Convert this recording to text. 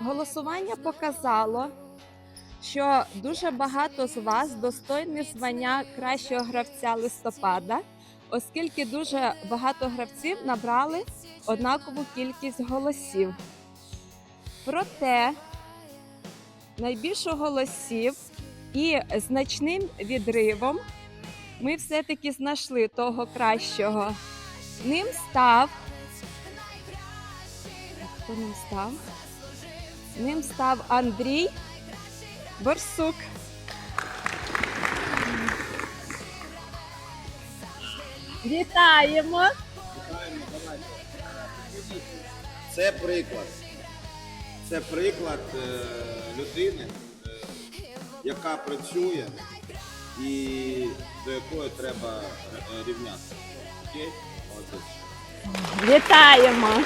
Голосування показало, що дуже багато з вас достойні звання кращого гравця листопада, оскільки дуже багато гравців набрали однакову кількість голосів. Проте найбільше голосів і значним відривом ми все-таки знайшли того кращого. Ним став. Хто ним став? Ним став Андрій Борсук. Вітаємо! Це приклад. Це приклад е, людини, е, яка працює і до якої треба е, рівнятися. Окей? Молодець. Вітаємо!